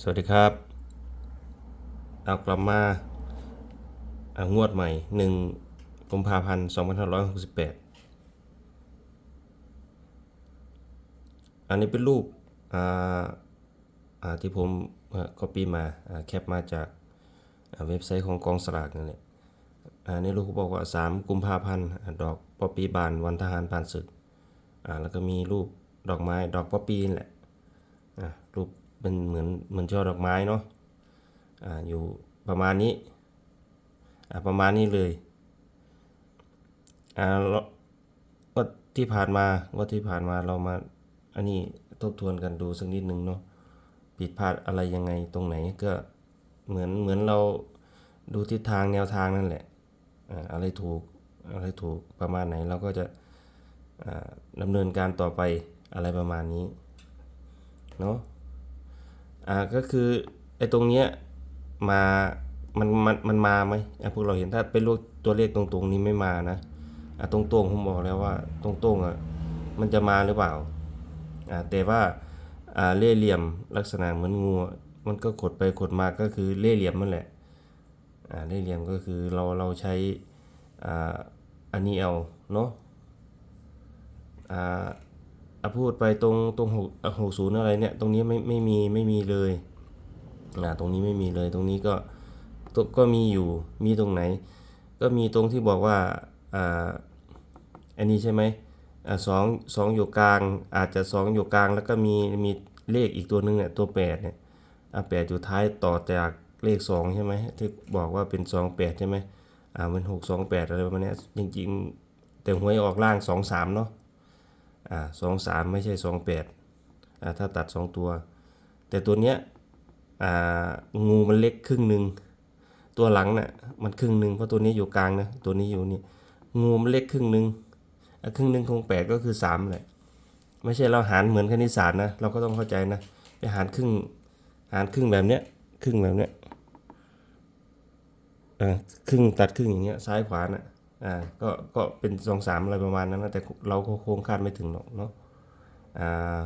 สวัสดีครับ เอากลับมาอางวดใหม่หนึ่งกุมภาพันธ์สองพันห้าร้อยหกสิบแปดอันนี้เป็นรูปอ่าอ่าที่ผมก็ปีมาาแคปมาจากาเว็บไซต์ของกองสลากนั่นแหละอ่าในรูปเขาบอกว่า 3 กุมภาพันธ์ดอกป๊อปปี้บานวันทหารผ่านศึกอ่าแล้วก็มีรูปดอกไม้ดอกป๊อปปี้แหละอะรูป เป็นเหมือนเหมือนช่อดอกไม้เนาะอ่าอยู่ประมาณนี้อ่าประมาณนี้เลยอ่าแล้วก็ที่ผ่านมาว่าที่ผ่านมาเรามาอันนี้ทบทวนกันดูสักนิดนึงเนาะผิดพลาดอะไรยังไงตรงไหนก็เหมือนเหมือนเราดูทิศทางแนวทางนั่นแหละอ่าอะไรถูกอะไรถูกประมาณไหนเราก็จะอ่าดำเนินการต่อไปอะไรประมาณนี้เนาะ อ่าก็คือไอ้ตรงเนี้ยมามันมันมันมาไหมอะพวกเราเห็นถ้าเป็นรูปตัวเลขตรงๆนี้ไม่มานะอะตรงๆผมบอกแล้วว่าตรงๆอะมันจะมาหรือเปล่าอ่าแต่ว่าอ่าเล่เหลี่ยมลักษณะเหมือนงูมันก็ขดไปขดมาก็คือเล่เหลี่ยมนั่นแหละอ่าเล่เหลี่ยมก็คือเราเราใช้อ่าอันนี้เอาเนาะอ่า พูดไปตรงตรงหกหกศูนย์อะไรเนี่ยตรงนี้ไม่ไม่มีไม่มีเลยอ่าตรงนี้ไม่มีเลยตรงนี้ก็ก็มีอยู่มีตรงไหน ก็มีตรงที่บอกว่าอ่าอันนี้ใช่ไหมอ่าสองสองอยู่กลางอาจจะสองอยู่กลางแล้วก็มีมีเลขอีกตัวหนึงเนี่ยตัวแปดเนี่ยอ่าแปดอยู่ท้ายต่อจากเลขสองใช่ไหมที่บอกว่าเป็นสองแปดใช่ไหมอ่ามันหกสองแปดอะไรประมาณนี้จริงๆแต่หวยออกล่างสองสามเนาะ อ่าสองสามไม่ใช่สองแปดอ่าถ้าตัดสองตัว แต่ตัวเนี้ยอ่างูมันเล็กครึ่งหนึ่งตัวหลังน่ะมันครึ่งหนึ่งเพราะตัวนี้อยู่กลางนะตัวนี้อยู่นี่งูมันเล็กครึ่งหนึ่งครึ่งหนึ่งของแปดก็คือสามแหละไม่ใช่เราหารเหมือนคณิตศาสตร์นะเราก็ต้องเข้าใจนะไปหารครึ่งหารครึ่งแบบเนี้ยครึ่งแบบเนี้ยอ่าครึ่งตัดครึ่งอย่างเงี้ยซ้ายขวาน่ะ อ่าก็ก็เป็นสองสามอะไรประมาณนั้นนะแต่เราก็คงคาดไม่ถึงหรอกเนาะอ่า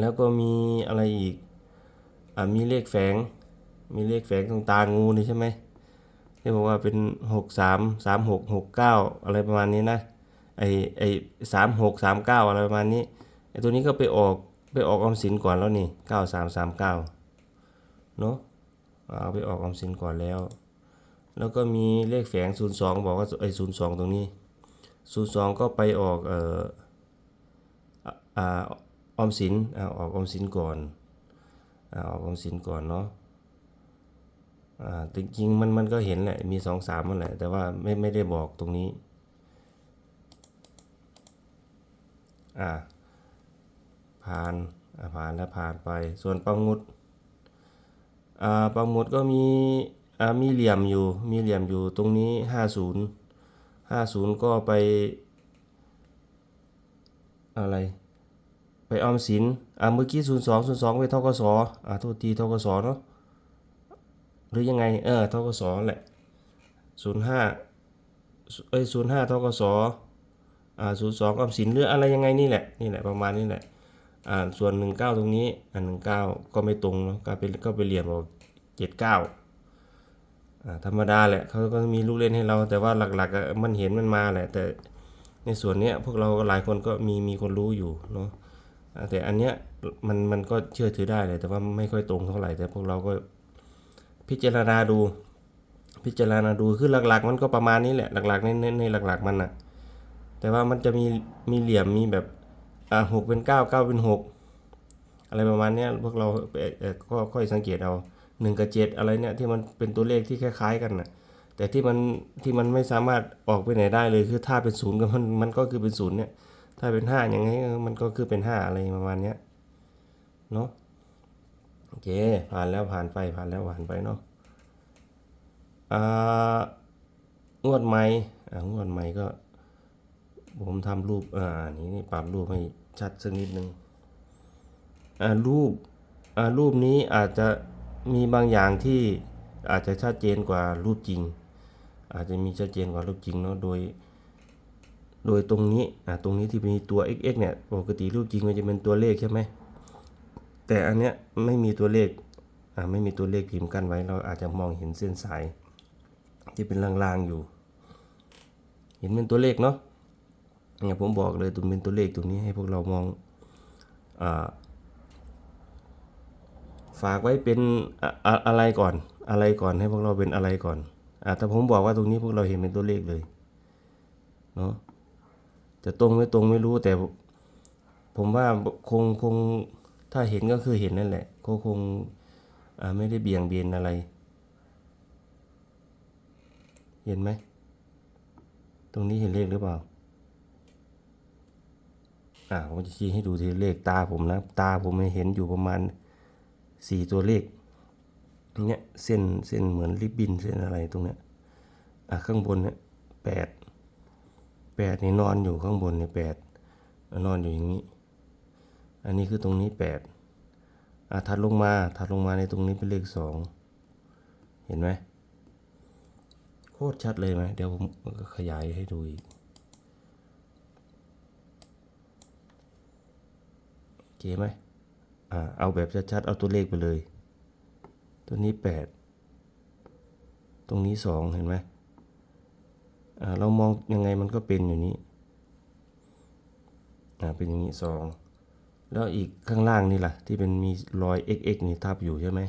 แล้วก็มีอะไรอีกอ่ามีเลขแฝง มีเลขแฝงตรงตางูนี่ใช่ไหมที่บอกว่าเป็นหกสามสามหกหกเก้าอะไรประมาณนี้นะไอไอสามหกสามเก้าอะไรประมาณนี้ไอตัวนี้ก็ไปออกไปออกออมสินก่อนแล้วนี่เก้าสามสามเก้าเนาะเอาไปออกออมสินก่อนแล้ว แล้วก็มีเลขแฝง 02 บอกว่าไอ้02 ตรงนี้ 02 ก็ไปออกเอ่ออาออมสินอออกออมสินก่อนอออกออมสินก่อนเนาะจริงๆมันมันก็เห็นแหละ มี 2 3มันแหละ แต่ว่าไม่ไม่ได้บอกตรงนี้อ่าผ่านผ่านแล้วผ่านไป ส่วนปังมุดอ่าปังหมดก็มี อ่ามีเหลี่ยมอยู่มีเหลี่ยมอยู่ตรงนี้50 50ก็ไป อะไร ไปออมสินอ่าเมื่อกี้02 02ไปทกสอ่าโทษทีทกสเนาะหรือยังไงเออทกสแหละ05เอ้ย05ทกสอ่า02ออมสินหรืออะไรยังไงนี่แหละนี่แหละประมาณนี้แหละอ่าส่วน 19 ตรงนี้อ่า19 ก็ไม่ตรงเนาะก็ไปก็ไปเรียนบอก79อ่า ธรรมดาแหละเขาก็มีลูกเล่นให้เรา แต่ว่าหลักๆมันเห็นมันมาแหละ แต่ในส่วนเนี้ยพวกเราก็หลายคนก็มีมีคนรู้อยู่เนาะแต่อันเนี้ยมันมันก็เชื่อถือได้เลยแต่ว่าไม่ค่อยตรงเท่าไหร่แต่พวกเราก็พิจารณาดู พิจารณาดูคือหลักๆ มันก็ประมาณนี้แหละหลักๆในในในหลักๆมันน่ะแต่ว่ามันจะมีมีเหลี่ยมมีแบบอ่าหกเป็นเก้าเก้าเป็นหกอะไรประมาณเนี้ยพวกเราก็ค่อยสังเกตเอา หนึ่งกับเจ็ดอะไรเนี่ยที่มันเป็นตัวเลขที่คล้ายๆกันน่ะแต่ที่มันที่มันไม่สามารถออกไปไหนได้เลยคือถ้าเป็นศูนย์ก็มันมันก็คือเป็นศูนย์เนี่ยถ้าเป็นห้าอย่างไงมันก็คือเป็นห้าอะไรประมาณเนี้ยเนาะโอเคผ่านแล้วผ่านไปผ่านแล้วผ่านไปเนาะอ่างวดใหม่อ่างวดใหม่ก็ ผมทำรูปอ่านี่นี่ปรับรูปให้ชัดสักนิดนึงอ่ารูปอ่ารูปนี้อาจจะ มีบางอย่างที่อาจจะชัดเจนกว่ารูปจริง อาจจะมีชัดเจนกว่ารูปจริงเนาะโดย โดยตรงนี้อ่าตรงนี้ที่มีตัว xx เนี่ยปกติรูปจริงมันจะเป็นตัวเลขใช่ไหมแต่อันเนี้ยไม่มีตัวเลขอ่าไม่มีตัวเลขพิมพ์กั้นไว้เราอาจจะมองเห็นเส้นสาย ที่เป็นลางๆอยู่ เห็นเป็นตัวเลขเนาะเนี่ยผมบอกเลยตัวเป็นตัวเลขตรงนี้ให้พวกเรามองอา ฝากไว้เป็นอะอะไรก่อน อะไรก่อนให้พวกเราเป็นอะไรก่อนอ่าถ้าผมบอกว่าตรงนี้พวกเราเห็นเป็นตัวเลขเลยเนาะจะตรงไม่ตรงไม่รู้แต่ ผมว่าคงคงถ้าเห็นก็คือเห็นนั่นแหละก็คงไม่ได้เบี่ยงเบนอะไร เห็นไหม ตรงนี้เห็นเลขหรือเปล่าอ่าผมจะชี้ให้ดูทีเลขตาผมนะ ตาผมเห็นอยู่ประมาณ สี่ตัวเลขเนี่ยเส้นเส้นเหมือนริบบินเส้นอะไรตรงเนี้ยอะข้างบนเนี่ยแปดแปดนี่นอนอยู่ข้างบนเนี่ยแปดนอนอยู่อย่างนี้ อันนี้คือตรงนี้แปดอะถัดลงมาถัดลงมาในตรงนี้เป็นเลขสองเห็นไหมโคตรชัดเลยไหมเดี๋ยวผมขยายให้ดูอีกโอเคไหม อ่าเอาแบบชัดๆ เอาตัวเลขไปเลย ตัวนี้แปดตรงนี้สองเห็นไหมอ่าเรามองยังไงมันก็เป็นอยู่นี้อ่าเป็นอย่างนี้สองแล้วอีกข้างล่างนี่ล่ะ ที่เป็นมีรอย xx นี่ทับอยู่ใช่ไหม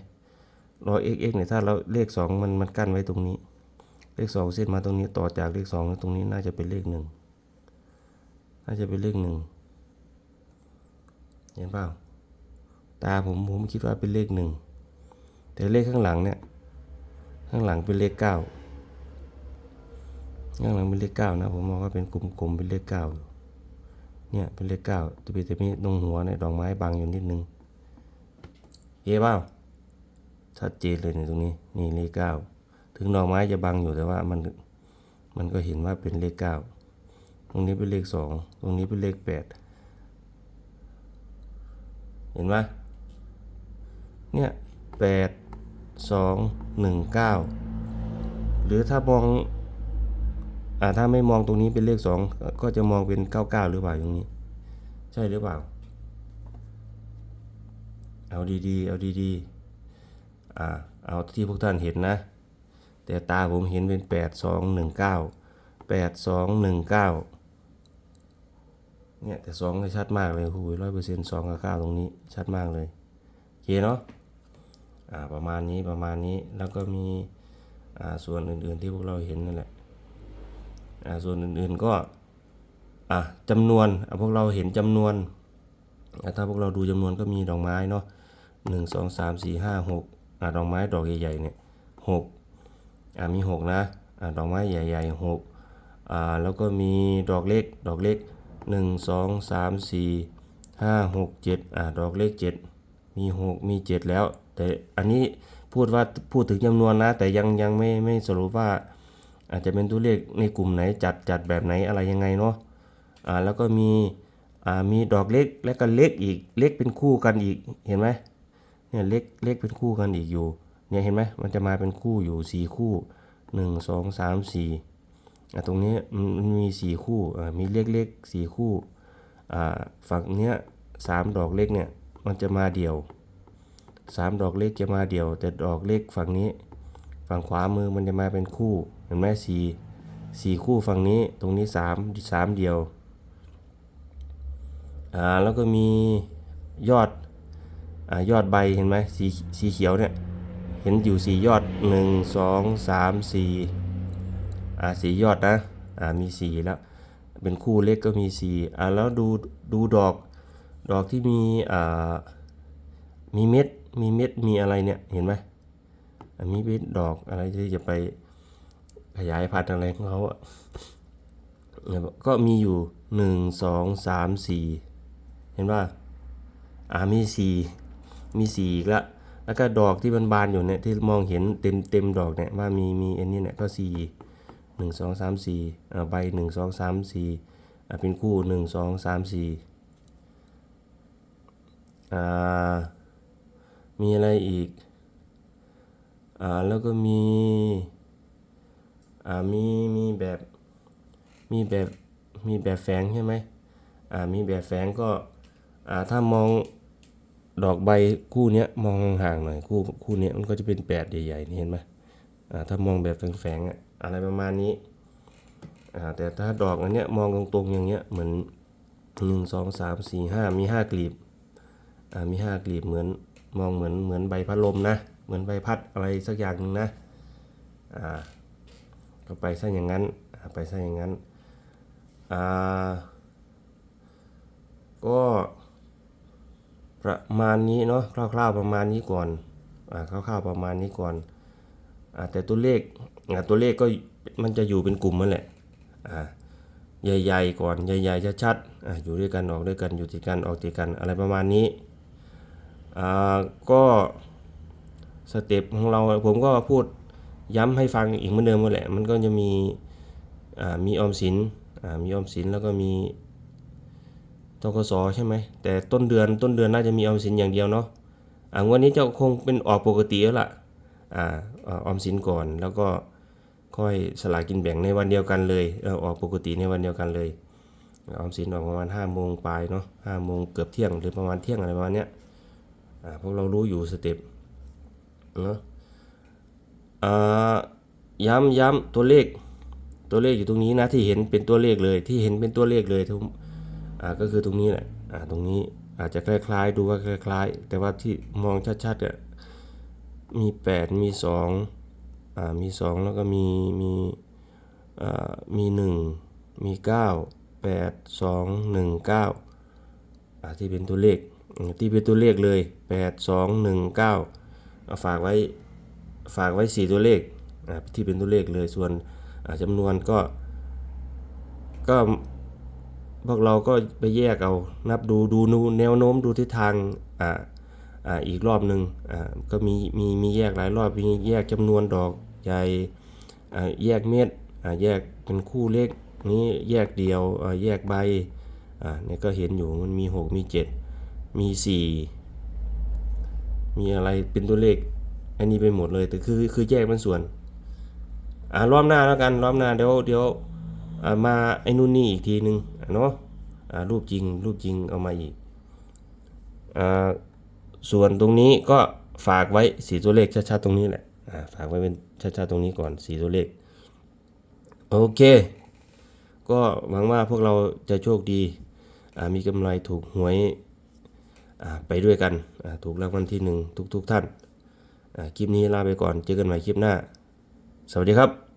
รอย xx เนี่ยถ้าเราเลขสองมันมันกั้นไว้ตรงนี้ เลขสองเส้นมาตรงนี้ต่อจากเลขสองตรงนี้น่าจะเป็นเลขหนึ่งน่าจะเป็นเลขหนึ่งเห็นเปล่า ตาผมผมคิดว่าเป็นเลขหนึ่งแต่เลขข้างหลังเนี่ย ข้างหลังเป็นเลขเก้าข้างหลังเป็นเลขเก้านะผมมองว่าเป็นกลมๆเป็นเลขเก้าเนี่ยเป็นเลขเก้าจะมีจะมีตรงหัวเนี่ยดอกไม้บังอยู่นิดนึงเฮ้เปล่าชัดเจนเลยเนี่ยตรงนี้นี่เลขเก้าถึงดอกไม้จะบังอยู่แต่ว่ามันมันก็เห็นว่าเป็นเลขเก้าตรงนี้เป็นเลขสองตรงนี้เป็นเลขแปดเห็นไหม เนี่ยแปดสองหนึ่งเก้าหรือถ้ามองอ่าถ้าไม่มองตรงนี้เป็นเลขสองก็จะมองเป็นเก้าเก้าหรือเปล่าอย่างนี้ ใช่หรือเปล่า เอาดีๆ เอาดีๆอ่าเอาที่พวกท่านเห็นนะ แต่ตาผมเห็นเป็นแปดสองหนึ่งเก้าแปดสองหนึ่งเก้าเนี่ยแต่สองชัดมากเลยหูร้อยเปอร์เซ็นต์สองกับเก้าตรงนี้ชัดมากเลย โอเคเนาะ ประมาณนี้ประมาณนี้แล้วก็มีส่วนอื่นๆที่พวกเราเห็นนั่นแหละส่วนอื่นๆก็จำนวนพวกเราเห็นจำนวน ถ้าพวกเราดูจำนวนก็มีดอกไม้เนาะหนึ่งสองสามสี่ห้าหกดอกไม้ดอกใหญ่ๆเนี่ยหกมีหกนะอ่าดอกไม้ใหญ่ๆหกแล้วก็มีดอกเล็กดอกเล็กหนึ่งสองสามสี่ห้าหกเจ็ดอ่าดอกเล็กเจ็ดมีหกมีเจ็ดแล้ว แต่อันนี้พูดว่าพูดถึงจำนวนนะ แต่ยังยังไม่ไม่สรุปว่า อาจจะเป็นตัวเลขในกลุ่มไหนจัดจัดแบบไหนอะไรยังไงเนาะอ่าแล้วก็มีอ่ามีดอกเล็กและก็เล็กอีกเล็กเป็นคู่กันอีกเห็นไหมเนี่ยเล็กเล็กเป็นคู่กันอีกอยู่เนี่ยเห็นไหมมันจะมาเป็นคู่อยู่สี่คู่หนึ่งสองสามสี่อะตรงนี้มันมันมีสี่คู่อ่ามีเล็กเล็กสี่คู่อ่าฝั่งเนี้ยสามดอกเล็กเนี่ยมันจะมาเดี่ยว สามดอกเล็กจะมาเดี่ยว แต่ดอกเล็กฝั่งนี้ ฝั่งขวามือมันจะมาเป็นคู่ เห็นไหมสี่สี่คู่ฝั่งนี้ตรงนี้สามสามเดี่ยวอ่าแล้วก็มียอดอ่ายอดใบเห็นไหมสีสีเขียวเนี่ยเห็นอยู่สียอดหนึ่งสองสามสี่อ่าสียอดนะอ่ามีสี่แล้วเป็นคู่เล็กก็มีสี่อ่าแล้วดูดูดอกดอกที่มีอ่ามีเม็ด มีเม็ดมีอะไรเนี่ยเห็นไหมอ่ามีเม็ดดอกอะไรที่จะไปขยายพันธุ์อะไรของเขาอะเนี่ยก็มีอยู่หนึ่งสองสามสี่เห็นป่ะอ่ามีสี่มีสี่อีกละแล้วก็ดอกที่มันบานอยู่เนี่ยที่มองเห็นเต็มเต็มดอกเนี่ยว่ามีมีอันนี้เนี่ยก็สี่หนึ่งสองสามสี่อ่าใบหนึ่งสองสามสี่อ่าเป็นคู่หนึ่งสองสามสี่อ่า มีอะไรอีก อ่า แล้วก็มี อ่า มี มีแบบ มีแบบ มีแบบแฝงใช่ไหมอ่า มีแบบแฝงก็ อ่า ถ้ามองดอกใบคู่เนี้ยมองห่างๆหน่อยคู่คู่เนี้ยมันก็จะเป็นแปดใหญ่ๆนี่เห็นไหมอ่า ถ้ามองแบบแฝงๆอะอะไรประมาณนี้ อ่า แต่ถ้าดอกอันเนี้ยมองตรงๆอย่างเงี้ยเหมือนหนึ่งสองสามสี่ห้ามีห้ากลีบ อ่า มีห้ากลีบเหมือน มองเหมือนเหมือนใบพัดลมนะ เหมือนใบพัดอะไรสักอย่างหนึ่งนะอ่าก็ไปซะอย่างนั้นอ่าไปซะอย่างนั้นอ่าก็ประมาณนี้เนาะคร่าวๆประมาณนี้ก่อนอ่าคร่าวๆประมาณนี้ก่อนอ่าแต่ตัวเลขอ่าตัวเลขก็มันจะอยู่เป็นกลุ่มนั่นแหละอ่าใหญ่ๆก่อนใหญ่ๆชัดๆอ่าอยู่ด้วยกันออกด้วยกันอยู่ติดกันออกติดกันอะไรประมาณนี้ อ่าก็สเต็ปของเราผมก็พูดย้ำให้ฟังอีกเหมือนเดิมนั่นแหละ มันก็จะมีอ่ามีออมสินอ่ามีออมสินแล้วก็มีทกสใช่ไหมแต่ต้นเดือนต้นเดือนน่าจะมีออมสินอย่างเดียวเนาะอ่างวดนี้จะคงเป็นออกปกติแล้วล่ะอ่าออมสินก่อนแล้วก็ค่อยสลากกินแบ่งในวันเดียวกันเลยเออออกปกติในวันเดียวกันเลยออมสินออกประมาณห้าโมงปลายเนาะห้าโมงเกือบเที่ยงหรือประมาณเที่ยงอะไรประมาณเนี้ย พวกเรารู้อยู่สเต็ปเนาะย้ำย้ำตัวเลขตัวเลขอยู่ตรงนี้นะที่เห็นเป็นตัวเลขเลยที่เห็นเป็นตัวเลขเลยทุกอ่าก็คือตรงนี้แหละอ่าตรงนี้อาจจะคล้ายๆ ดูว่าคล้ายๆ แต่ว่าที่มองชัดๆอะมี 8 มี2อ่ามี 2 แล้วก็มีมีอ่ามี 1 มี 9 8 2 1 9อ่าที่เป็นตัวเลข ที่เป็นตัวเลขเลย 8 2 1 9เอาฝากไว้ฝากไว้ 4 ตัวเลขที่เป็นตัวเลขเลยส่วนจำนวนก็ ก็พวกเราก็ไปแยกเอานับดูดูนูแนวโน้มดูทิศทางอ่าอ่าอีกรอบหนึ่งอ่าก็มีมีมีแยกหลายรอบมีแยกจำนวนดอกใหญ่อ่าแยกเม็ดอ่าแยกเป็นคู่เล็กนี้แยกเดียวอ่าแยกใบอ่าเนี่ยก็เห็นอยู่มันมี 6 มี 7 มี 4 มีอะไรเป็นตัวเลข อันนี้ไปหมดเลย แต่คือคือแยกเป็นส่วน อ่ารอบหน้าแล้วกัน รอบหน้าเดี๋ยวเดี๋ยวมาไอ้นู่นนี่อีกทีนึงอะเนาะอ่ารูปจริงรูปจริงเอามาอีกอ่าส่วนตรงนี้ก็ฝากไว้สีตัวเลขชัดๆตรงนี้แหละอ่าฝากไว้เป็นชัดๆตรงนี้ก่อนสีตัวเลขโอเค ก็หวังว่าพวกเราจะโชคดีอ่ามีกำไรถูกหวย ไปด้วยกันถูกรางวัลที่หนึ่งทุกๆท่านคลิปนี้ลาไปก่อนเจอกันใหม่คลิปหน้า สวัสดีครับ